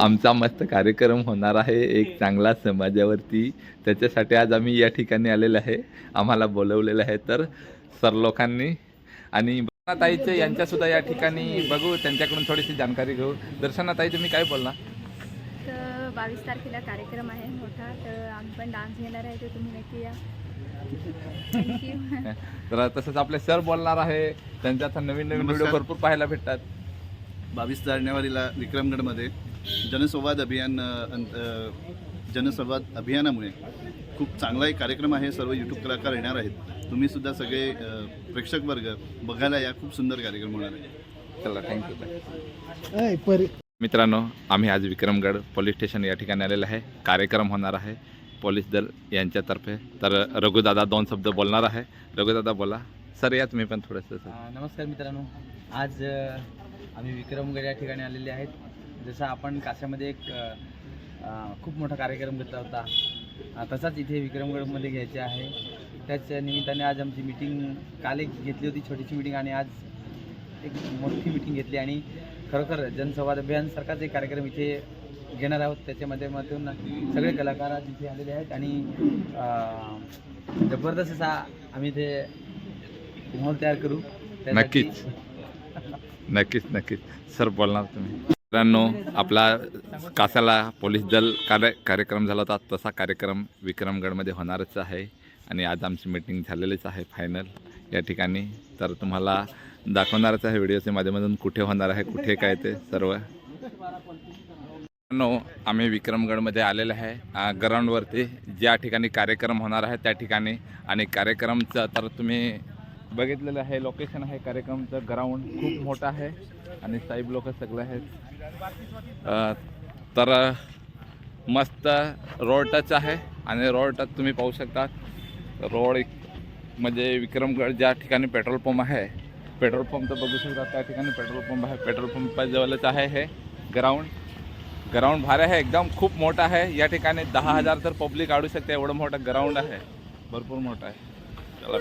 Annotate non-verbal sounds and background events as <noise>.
आमचा मस्त कार्यक्रम होणार आहे एक चांगला समाजावरती. त्याच्यासाठी आज आम्ही या ठिकाणी आलेलो आहे. आम्हाला बोलवलेलं आहे तर सर लोकांनी. आणि ताईचे यांच्यासुद्धा या ठिकाणी बघू त्यांच्याकडून थोडीशी जानकारी घेऊ. दर्शनाताई तुम्ही काय बोलणार तर बावीस तारखेला कार्यक्रम आहे मोठा तर आम्ही पण डान्स घेणार आहे तर तुम्ही नक्की या. <laughs> तर तसंच आपले सर बोलणार आहे. त्यांचे आता नवीन नवीन व्हिडिओ भरपूर पाहायला भेटतात. बावीस जानेवारीला विक्रमगडमध्ये जनसंवाद अभियान जनसंवाद अभियानामुळे खूप चांगला एक कार्यक्रम आहे. सर्व यूट्यूब कलाकार येणार आहेत. तुम्ही सुद्धा सगळे प्रेक्षक वर्ग बघायला या. खूप सुंदर कार्यक्रम होणार आहे. चला थँक्यू मित्रांनो आम्ही आज विक्रमगड पोलीस स्टेशन या ठिकाणी आलेलं आहे. कार्यक्रम होणार आहे पोलीस दल यांच्यातर्फे. तर रघुदादा दोन शब्द बोलणार आहे. रघुदादा बोला. सर या तुम्ही पण थोडंसं नमस्कार मित्रांनो. आज आम्ही विक्रमगड या ठिकाणी आलेले आहेत. जसं आपण काश्यामध्ये एक खूप मोठा कार्यक्रम घेतला होता. तसाच इथे विक्रमगडमध्ये घ्यायचे आहे. त्याच निमित्ताने आज आमची मीटिंग काल एक घेतली होती छोटीशी मीटिंग आणि आज एक मोठी मीटिंग घेतली आणि खरोखर जनसंवाद अभियानसारखाच एक कार्यक्रम इथे घेणार आहोत. त्याच्या माध्यमातून सगळे कलाकार आज इथे आलेले आहेत आणि जबरदस्त असा आम्ही इथे माहोल तयार करू. नक्कीच. नक्कीच नक्कीच. सर बोलणार तुम्ही. मित्रांनो आपला कासाला पोलीस दल कार्य कार्यक्रम झाला होता. तसा कार्यक्रम विक्रमगडमध्ये होणारच आहे. आणि आज आमची मीटिंग झालेलीच आहे फायनल. या ठिकाणी तर तुम्हाला दाखवणारच आहे व्हिडिओच्या माध्यमातून कुठे होणार आहे कुठे काय ते सर्व. नो आम्ही विक्रमगडमध्ये आलेलो आहे. ग्राउंडवरती ज्या ठिकाणी कार्यक्रम होणार आहे त्या ठिकाणी. आणि कार्यक्रमचं तर तुम्ही बघितलेलं आहे लोकेशन आहे कार्यक्रमचं ग्राउंड खूप मोठं आहे आणि साहेब लोक सगळे आहेत तर मस्त रोड टच आहे आणि रोड टच तुम्ही पाहू शकता. रोड एक म्हणजे विक्रमगड ज्या ठिकाणी पेट्रोल पंप आहे पेट्रोल पंप तर बघू शकता त्या ठिकाणी पेट्रोल पंप आहे पेट्रोल पंपाजवळच आहे हे ग्राउंड ग्राउंड भारी आहे एकदम खूप मोठा आहे. या ठिकाणी दहा हजार तर पब्लिक काढू शकते एवढं मोठं ग्राउंड आहे. भरपूर मोठं आहे. चला.